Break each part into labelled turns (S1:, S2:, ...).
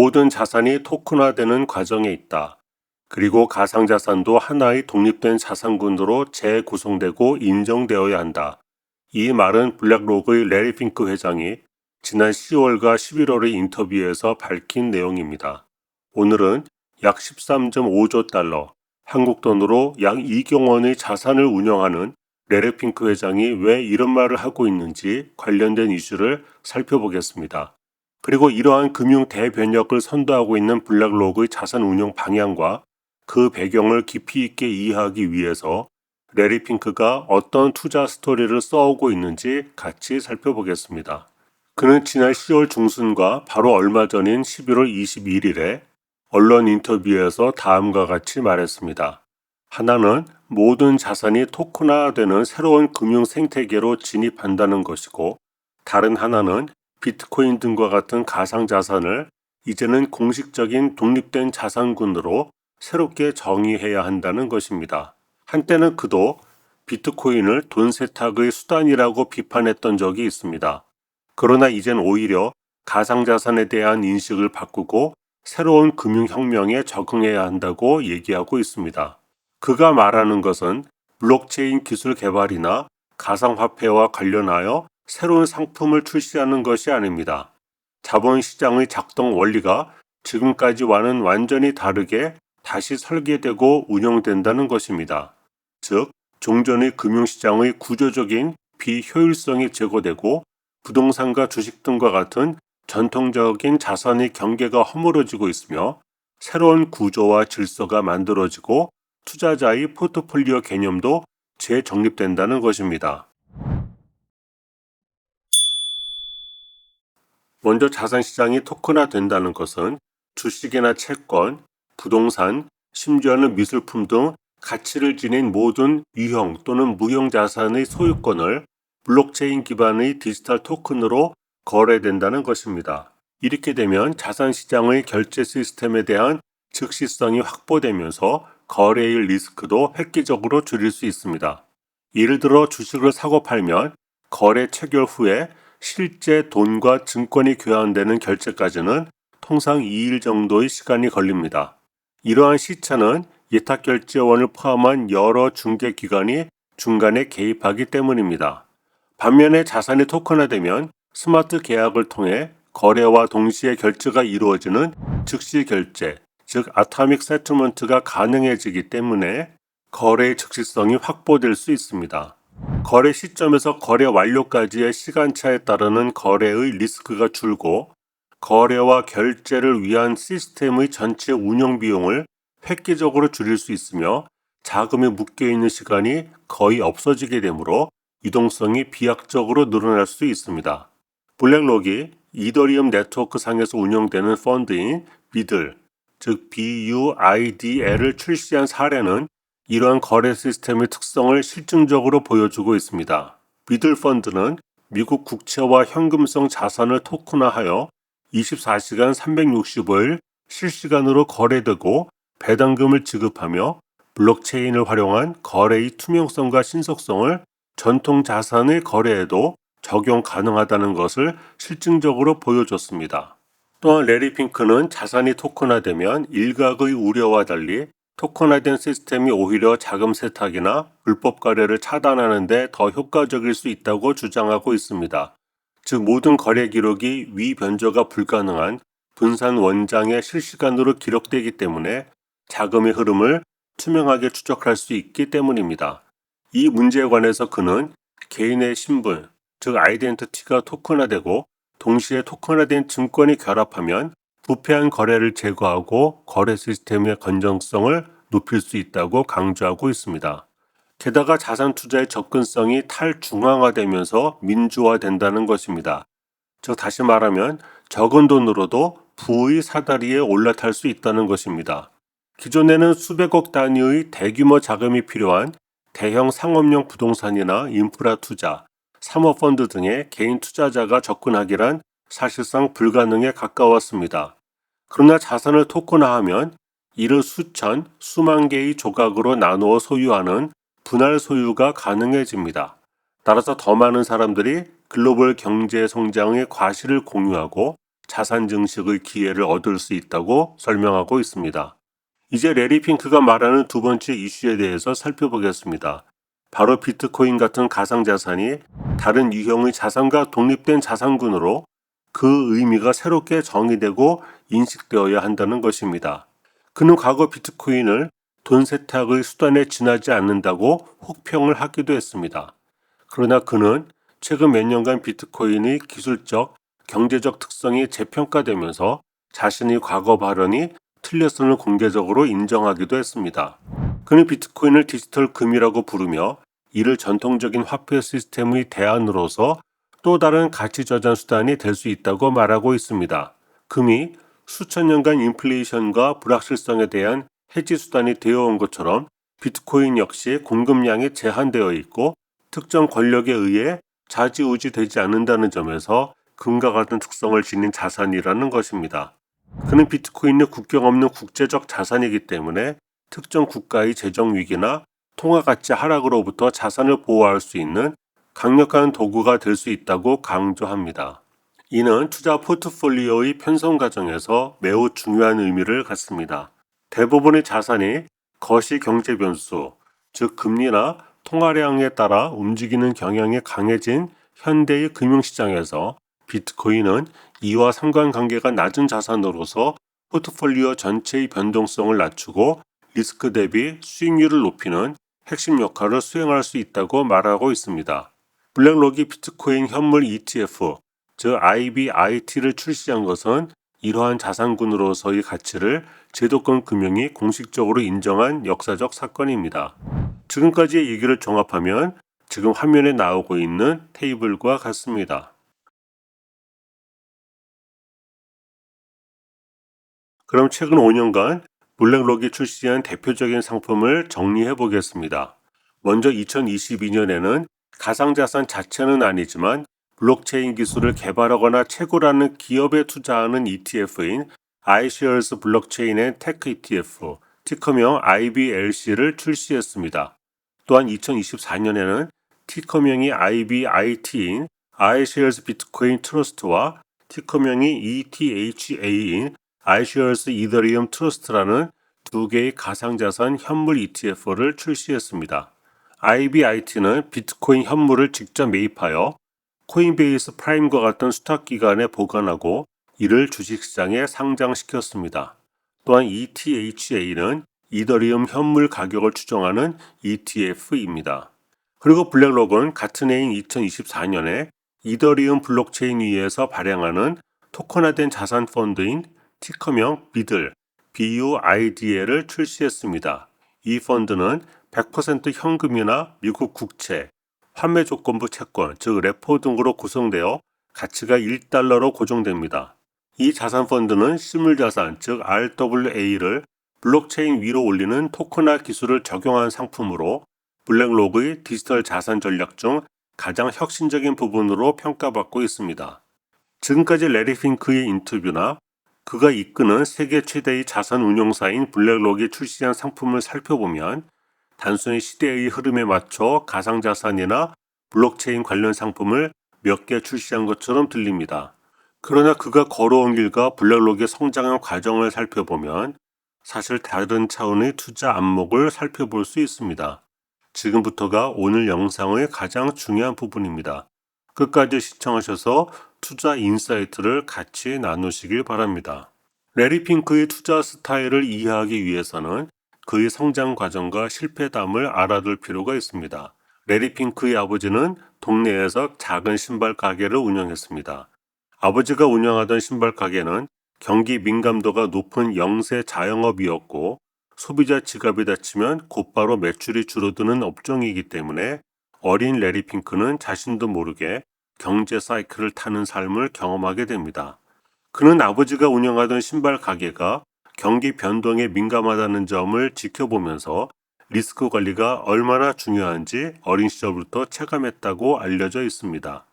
S1: 모든 자산이 토큰화되는 과정에 있다. 그리고 가상자산도 하나의 독립된 자산군으로 재구성되고 인정되어야 한다. 이 말은 블랙록의 레리 핑크 회장이 지난 10월과 11월의 인터뷰에서 밝힌 내용입니다. 오늘은 약 13.5조 달러, 한국 돈으로 약 2경 원의 자산을 운영하는 레리 핑크 회장이 왜 이런 말을 하고 있는지 관련된 이슈를 살펴보겠습니다. 그리고 이러한 금융 대변혁을 선도하고 있는 블랙록의 자산 운용 방향과 그 배경을 깊이 있게 이해하기 위해서 레리 핑크가 어떤 투자 스토리를 써오고 있는지 같이 살펴보겠습니다. 그는 지난 10월 중순과 바로 얼마 전인 11월 21일에 언론 인터뷰에서 다음과 같이 말했습니다. 하나는 모든 자산이 토큰화되는 새로운 금융 생태계로 진입한다는 것이고, 다른 하나는 비트코인 등과 같은 가상자산을 이제는 공식적인 독립된 자산군으로 새롭게 정의해야 한다는 것입니다. 한때는 그도 비트코인을 돈 세탁의 수단이라고 비판했던 적이 있습니다. 그러나 이젠 오히려 가상자산에 대한 인식을 바꾸고 새로운 금융혁명에 적응해야 한다고 얘기하고 있습니다. 그가 말하는 것은 블록체인 기술 개발이나 가상화폐와 관련하여 새로운 상품을 출시하는 것이 아닙니다. 자본시장의 작동 원리가 지금까지와는 완전히 다르게 다시 설계되고 운영된다는 것입니다. 즉, 종전의 금융시장의 구조적인 비효율성이 제거되고 부동산과 주식 등과 같은 전통적인 자산의 경계가 허물어지고 있으며 새로운 구조와 질서가 만들어지고 투자자의 포트폴리오 개념도 재정립된다는 것입니다. 먼저 자산시장이 토큰화된다는 것은 주식이나 채권, 부동산, 심지어는 미술품 등 가치를 지닌 모든 유형 또는 무형 자산의 소유권을 블록체인 기반의 디지털 토큰으로 거래된다는 것입니다. 이렇게 되면 자산 시장의 결제 시스템에 대한 즉시성이 확보되면서 거래의 리스크도 획기적으로 줄일 수 있습니다. 예를 들어 주식을 사고 팔면 거래 체결 후에 실제 돈과 증권이 교환되는 결제까지는 통상 2일 정도의 시간이 걸립니다. 이러한 시차는 예탁결제원을 포함한 여러 중개기관이 중간에 개입하기 때문입니다. 반면에 자산이 토큰화되면 스마트 계약을 통해 거래와 동시에 결제가 이루어지는 즉시 결제, 즉 아타믹 세트먼트가 가능해지기 때문에 거래의 즉시성이 확보될 수 있습니다. 거래 시점에서 거래 완료까지의 시간차에 따르는 거래의 리스크가 줄고 거래와 결제를 위한 시스템의 전체 운영 비용을 획기적으로 줄일 수 있으며 자금이 묶여 있는 시간이 거의 없어지게 되므로 유동성이 비약적으로 늘어날 수 있습니다. 블랙록이 이더리움 네트워크 상에서 운영되는 펀드인 비들, 즉 BUIDL을 출시한 사례는 이러한 거래 시스템의 특성을 실증적으로 보여주고 있습니다. 비들 펀드는 미국 국채와 현금성 자산을 토큰화하여 24시간 365일 실시간으로 거래되고 배당금을 지급하며 블록체인을 활용한 거래의 투명성과 신속성을 전통 자산의 거래에도 적용 가능하다는 것을 실증적으로 보여줬습니다. 또한 레리 핑크는 자산이 토큰화되면 일각의 우려와 달리 토큰화된 시스템이 오히려 자금 세탁이나 불법 거래를 차단하는 데 더 효과적일 수 있다고 주장하고 있습니다. 즉 모든 거래 기록이 위변조가 불가능한 분산 원장에 실시간으로 기록되기 때문에 자금의 흐름을 투명하게 추적할 수 있기 때문입니다. 이 문제에 관해서 그는 개인의 신분, 즉 아이덴티티가 토큰화되고 동시에 토큰화된 증권이 결합하면 부패한 거래를 제거하고 거래 시스템의 건전성을 높일 수 있다고 강조하고 있습니다. 게다가 자산 투자의 접근성이 탈중앙화되면서 민주화된다는 것입니다. 즉 다시 말하면 적은 돈으로도 부의 사다리에 올라탈 수 있다는 것입니다. 기존에는 수백억 단위의 대규모 자금이 필요한 대형 상업용 부동산이나 인프라 투자, 사모펀드 등의 개인 투자자가 접근하기란 사실상 불가능에 가까웠습니다. 그러나 자산을 토큰화하면 이를 수천, 수만 개의 조각으로 나누어 소유하는 분할 소유가 가능해집니다. 따라서 더 많은 사람들이 글로벌 경제 성장의 과실을 공유하고 자산 증식의 기회를 얻을 수 있다고 설명하고 있습니다. 이제 레리 핑크가 말하는 두 번째 이슈에 대해서 살펴보겠습니다. 바로 비트코인 같은 가상자산이 다른 유형의 자산과 독립된 자산군으로 그 의미가 새롭게 정의되고 인식되어야 한다는 것입니다. 그는 과거 비트코인을 돈 세탁의 수단에 지나지 않는다고 혹평을 하기도 했습니다. 그러나 그는 최근 몇 년간 비트코인의 기술적, 경제적 특성이 재평가되면서 자신의 과거 발언이 틀렸음을 공개적으로 인정하기도 했습니다. 그는 비트코인을 디지털 금이라고 부르며 이를 전통적인 화폐 시스템의 대안으로서 또 다른 가치 저장 수단이 될 수 있다고 말하고 있습니다. 금이 수천 년간 인플레이션과 불확실성에 대한 해지 수단이 되어 온 것처럼 비트코인 역시 공급량이 제한되어 있고 특정 권력에 의해 좌지우지 되지 않는다는 점에서 금과 같은 특성을 지닌 자산이라는 것입니다. 그는 비트코인은 국경 없는 국제적 자산이기 때문에 특정 국가의 재정 위기나 통화 가치 하락으로부터 자산을 보호할 수 있는 강력한 도구가 될 수 있다고 강조합니다. 이는 투자 포트폴리오의 편성 과정에서 매우 중요한 의미를 갖습니다. 대부분의 자산이 거시 경제 변수, 즉 금리나 통화량에 따라 움직이는 경향이 강해진 현대의 금융시장에서 비트코인은 이와 상관관계가 낮은 자산으로서 포트폴리오 전체의 변동성을 낮추고 리스크 대비 수익률을 높이는 핵심 역할을 수행할 수 있다고 말하고 있습니다. 블랙록이 비트코인 현물 ETF, 즉 IBIT를 출시한 것은 이러한 자산군으로서의 가치를 제도권 금융이 공식적으로 인정한 역사적 사건입니다. 지금까지의 얘기를 종합하면 지금 화면에 나오고 있는 테이블과 같습니다. 그럼 최근 5년간 블랙록이 출시한 대표적인 상품을 정리해 보겠습니다. 먼저 2022년에는 가상자산 자체는 아니지만 블록체인 기술을 개발하거나 채굴하는 기업에 투자하는 ETF인 iShares 블록체인 앤 테크 ETF, 티커명 IBLC를 출시했습니다. 또한 2024년에는 티커명이 IBIT인 iShares 비트코인 트러스트와 티커명이 ETHA인 iShares 이더리움 트러스트라는 두 개의 가상자산 현물 ETF를 출시했습니다. IBIT는 비트코인 현물을 직접 매입하여 코인베이스 프라임과 같은 수탁 기관에 보관하고 이를 주식시장에 상장시켰습니다. 또한 ETHA는 이더리움 현물 가격을 추정하는 ETF입니다. 그리고 블랙록은 같은 해인 2024년에 이더리움 블록체인 위에서 발행하는 토큰화된 자산 펀드인 티커명 비들 BUIDL을 출시했습니다. 이 펀드는 100% 현금이나 미국 국채, 판매 조건부 채권, 즉 레포 등으로 구성되어 가치가 1달러로 고정됩니다. 이 자산 펀드는 실물 자산, 즉 RWA를 블록체인 위로 올리는 토큰화 기술을 적용한 상품으로 블랙록의 디지털 자산 전략 중 가장 혁신적인 부분으로 평가받고 있습니다. 지금까지 레리 핑크의 인터뷰나 그가 이끄는 세계 최대의 자산 운용사인 블랙록이 출시한 상품을 살펴보면 단순히 시대의 흐름에 맞춰 가상자산이나 블록체인 관련 상품을 몇 개 출시한 것처럼 들립니다. 그러나 그가 걸어온 길과 블랙록의 성장한 과정을 살펴보면 사실 다른 차원의 투자 안목을 살펴볼 수 있습니다. 지금부터가 오늘 영상의 가장 중요한 부분입니다. 끝까지 시청하셔서 투자 인사이트를 같이 나누시길 바랍니다. 레리 핑크의 투자 스타일을 이해하기 위해서는 그의 성장 과정과 실패담을 알아둘 필요가 있습니다. 레리 핑크의 아버지는 동네에서 작은 신발 가게를 운영했습니다. 아버지가 운영하던 신발 가게는 경기 민감도가 높은 영세 자영업이었고 소비자 지갑이 닫히면 곧바로 매출이 줄어드는 업종이기 때문에 어린 레리 핑크는 자신도 모르게 경제 사이클을 타는 삶을 경험하게 됩니다. 그는 아버지가 운영하던 신발 가게가 경기 변동에 민감하다는 점을 지켜보면서 리스크 관리가 얼마나 중요한지 어린 시절부터 체감했다고 알려져 있습니다.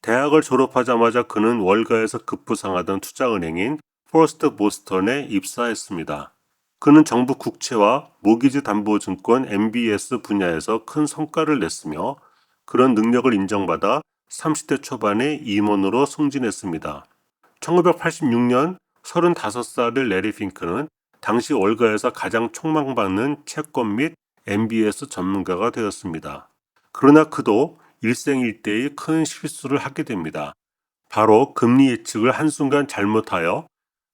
S1: 대학을 졸업하자마자 그는 월가에서 급부상하던 투자은행인 포스트 보스턴에 입사했습니다. 그는 정부 국채와 모기지 담보증권 MBS 분야에서 큰 성과를 냈으며 그런 능력을 인정받아 30대 초반에 임원으로 승진했습니다. 1986년 35살의 레리 핑크는 당시 월가에서 가장 촉망받는 채권 및 MBS 전문가가 되었습니다. 그러나 그도 일생일대의 큰 실수를 하게 됩니다. 바로 금리 예측을 한순간 잘못하여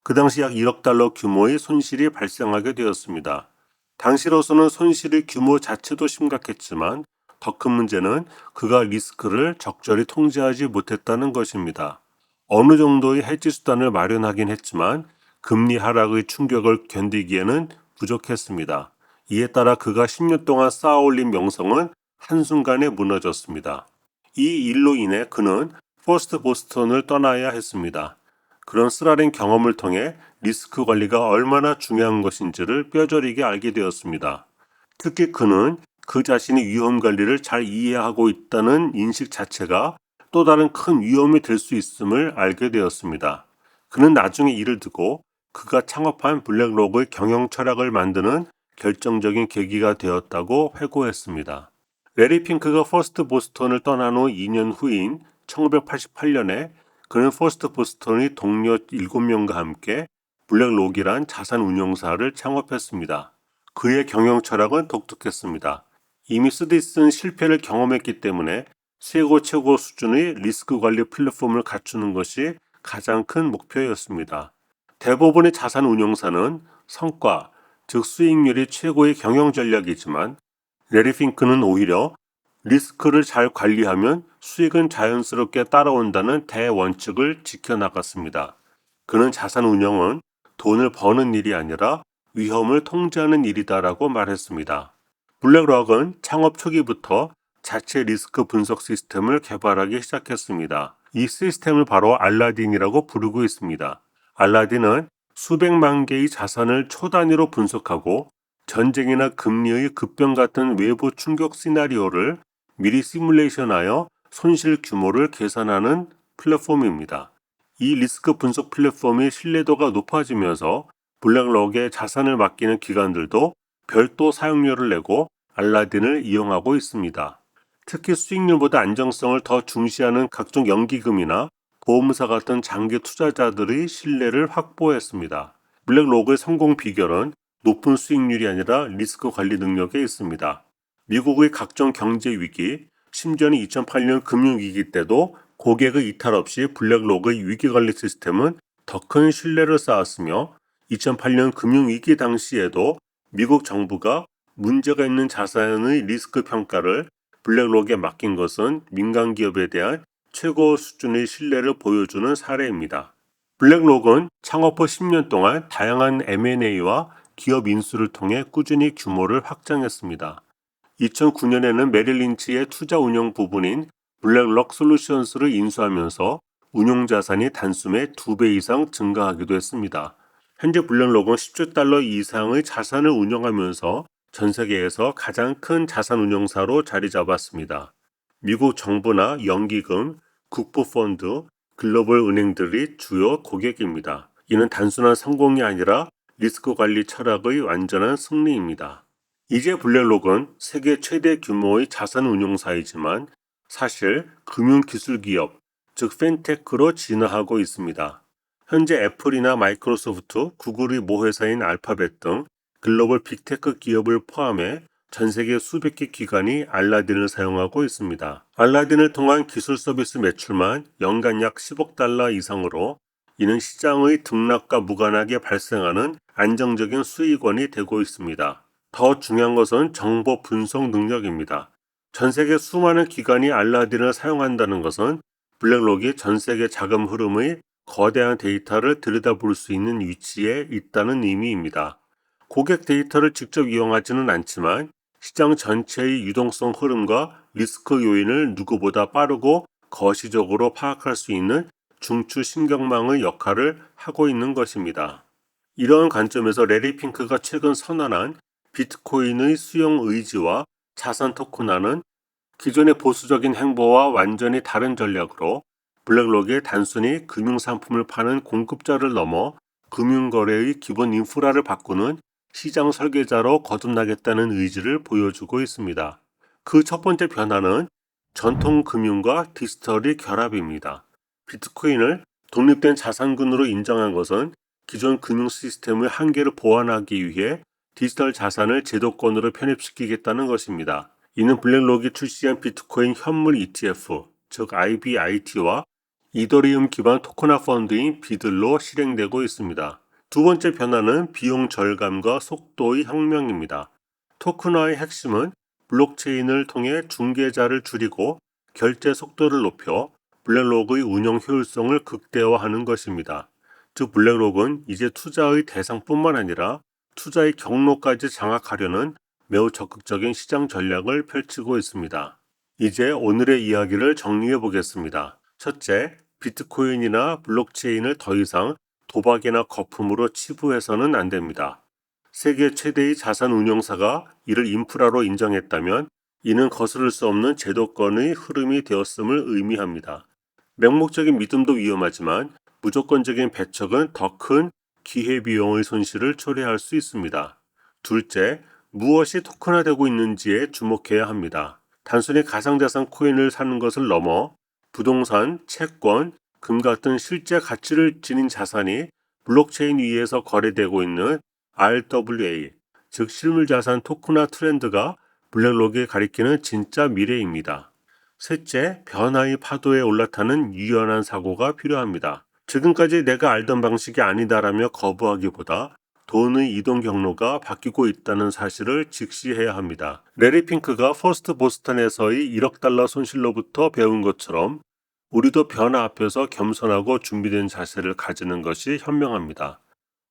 S1: 그 당시 약 1억 달러 규모의 손실이 발생하게 되었습니다. 당시로서는 손실의 규모 자체도 심각했지만 더 큰 문제는 그가 리스크를 적절히 통제하지 못했다는 것입니다. 어느 정도의 해지 수단을 마련하긴 했지만 금리 하락의 충격을 견디기에는 부족했습니다. 이에 따라 그가 10년 동안 쌓아올린 명성은 한순간에 무너졌습니다. 이 일로 인해 그는 포스트 보스턴을 떠나야 했습니다. 그런 쓰라린 경험을 통해 리스크 관리가 얼마나 중요한 것인지를 뼈저리게 알게 되었습니다. 특히 그는 그 자신이 위험 관리를 잘 이해하고 있다는 인식 자체가 또 다른 큰 위험이 될 수 있음을 알게 되었습니다. 그는 나중에 이를 두고 그가 창업한 블랙록의 경영 철학을 만드는 결정적인 계기가 되었다고 회고했습니다. 레리 핑크가 퍼스트 보스턴을 떠난 후 2년 후인 1988년에 그는 퍼스트 보스턴의 동료 7명과 함께 블랙록이란 자산 운용사를 창업했습니다. 그의 경영 철학은 독특했습니다. 이미 스디슨 실패를 경험했기 때문에 최고 최고 수준의 리스크 관리 플랫폼을 갖추는 것이 가장 큰 목표였습니다. 대부분의 자산 운용사는 성과, 즉 수익률이 최고의 경영 전략이지만 레리 핑크는 오히려 리스크를 잘 관리하면 수익은 자연스럽게 따라온다는 대원칙을 지켜나갔습니다. 그는 자산 운영은 돈을 버는 일이 아니라 위험을 통제하는 일이다라고 말했습니다. 블랙록은 창업 초기부터 자체 리스크 분석 시스템을 개발하기 시작했습니다. 이 시스템을 바로 알라딘이라고 부르고 있습니다. 알라딘은 수백만 개의 자산을 초 단위로 분석하고 전쟁이나 금리의 급변 같은 외부 충격 시나리오를 미리 시뮬레이션하여 손실 규모를 계산하는 플랫폼입니다. 이 리스크 분석 플랫폼의 신뢰도가 높아지면서 블랙록에 자산을 맡기는 기관들도 별도 사용료를 내고 알라딘을 이용하고 있습니다. 특히 수익률보다 안정성을 더 중시하는 각종 연기금이나 보험사 같은 장기 투자자들의 신뢰를 확보했습니다. 블랙록의 성공 비결은 높은 수익률이 아니라 리스크 관리 능력에 있습니다. 미국의 각종 경제 위기, 심지어는 2008년 금융위기 때도 고객의 이탈 없이 블랙록의 위기관리 시스템은 더 큰 신뢰를 쌓았으며 2008년 금융위기 당시에도 미국 정부가 문제가 있는 자산의 리스크 평가를 블랙록에 맡긴 것은 민간 기업에 대한 최고 수준의 신뢰를 보여주는 사례입니다. 블랙록은 창업 후 10년 동안 다양한 M&A와 기업 인수를 통해 꾸준히 규모를 확장했습니다. 2009년에는 메릴 린치의 투자 운영 부분인 블랙록 솔루션스를 인수하면서 운용 자산이 단숨에 2배 이상 증가하기도 했습니다. 현재 블랙록은 10조 달러 이상의 자산을 운영하면서 전 세계에서 가장 큰 자산 운용사로 자리 잡았습니다. 미국 정부나 연기금, 국부펀드, 글로벌 은행들이 주요 고객입니다. 이는 단순한 성공이 아니라 리스크 관리 철학의 완전한 승리입니다. 이제 블랙록은 세계 최대 규모의 자산 운용사이지만 사실 금융기술 기업, 즉 펜테크로 진화하고 있습니다. 현재 애플이나 마이크로소프트, 구글의 모회사인 알파벳 등 글로벌 빅테크 기업을 포함해 전 세계 수백 개 기관이 알라딘을 사용하고 있습니다. 알라딘을 통한 기술 서비스 매출만 연간 약 10억 달러 이상으로 이는 시장의 등락과 무관하게 발생하는 안정적인 수익원이 되고 있습니다. 더 중요한 것은 정보 분석 능력입니다. 전 세계 수많은 기관이 알라딘을 사용한다는 것은 블랙록이 전 세계 자금 흐름의 거대한 데이터를 들여다볼 수 있는 위치에 있다는 의미입니다. 고객 데이터를 직접 이용하지는 않지만 시장 전체의 유동성 흐름과 리스크 요인을 누구보다 빠르고 거시적으로 파악할 수 있는 중추 신경망의 역할을 하고 있는 것입니다. 이러한 관점에서 레리 핑크가 최근 선언한 비트코인의 수용 의지와 자산 토큰화는 기존의 보수적인 행보와 완전히 다른 전략으로 블랙록이 단순히 금융 상품을 파는 공급자를 넘어 금융거래의 기본 인프라를 바꾸는 시장 설계자로 거듭나겠다는 의지를 보여주고 있습니다. 그 첫 번째 변화는 전통 금융과 디지털의 결합입니다. 비트코인을 독립된 자산군으로 인정한 것은 기존 금융 시스템의 한계를 보완하기 위해 디지털 자산을 제도권으로 편입시키겠다는 것입니다. 이는 블랙록이 출시한 비트코인 현물 ETF, 즉 IBIT와 이더리움 기반 토크나 펀드인 비들로 실행되고 있습니다. 두 번째 변화는 비용 절감과 속도의 혁명입니다. 토큰화의 핵심은 블록체인을 통해 중개자를 줄이고 결제 속도를 높여 블랙록의 운영 효율성을 극대화하는 것입니다. 즉 블랙록은 이제 투자의 대상뿐만 아니라 투자의 경로까지 장악하려는 매우 적극적인 시장 전략을 펼치고 있습니다. 이제 오늘의 이야기를 정리해 보겠습니다. 첫째, 비트코인이나 블록체인을 더 이상 도박이나 거품으로 치부해서는 안 됩니다. 세계 최대의 자산 운용사가 이를 인프라로 인정했다면 이는 거스를 수 없는 제도권의 흐름이 되었음을 의미합니다. 맹목적인 믿음도 위험하지만 무조건적인 배척은 더 큰 기회비용의 손실을 초래할 수 있습니다. 둘째, 무엇이 토큰화되고 있는지에 주목해야 합니다. 단순히 가상자산 코인을 사는 것을 넘어 부동산, 채권, 금 같은 실제 가치를 지닌 자산이 블록체인 위에서 거래되고 있는 RWA, 즉 실물 자산 토큰화 트렌드가 블랙록이 가리키는 진짜 미래입니다. 셋째, 변화의 파도에 올라타는 유연한 사고가 필요합니다. 지금까지 내가 알던 방식이 아니다라며 거부하기보다 돈의 이동 경로가 바뀌고 있다는 사실을 직시해야 합니다. 레리 핑크가 퍼스트 보스턴에서의 1억 달러 손실로부터 배운 것처럼 우리도 변화 앞에서 겸손하고 준비된 자세를 가지는 것이 현명합니다.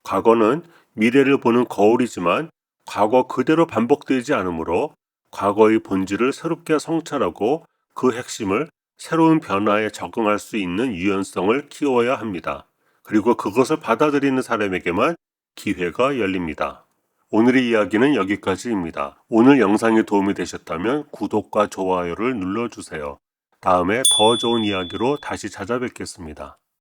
S1: 과거는 미래를 보는 거울이지만 과거 그대로 반복되지 않으므로 과거의 본질을 새롭게 성찰하고 그 핵심을 새로운 변화에 적응할 수 있는 유연성을 키워야 합니다. 그리고 그것을 받아들이는 사람에게만 기회가 열립니다. 오늘의 이야기는 여기까지입니다. 오늘 영상이 도움이 되셨다면 구독과 좋아요를 눌러주세요. 다음에 더 좋은 이야기로 다시 찾아뵙겠습니다.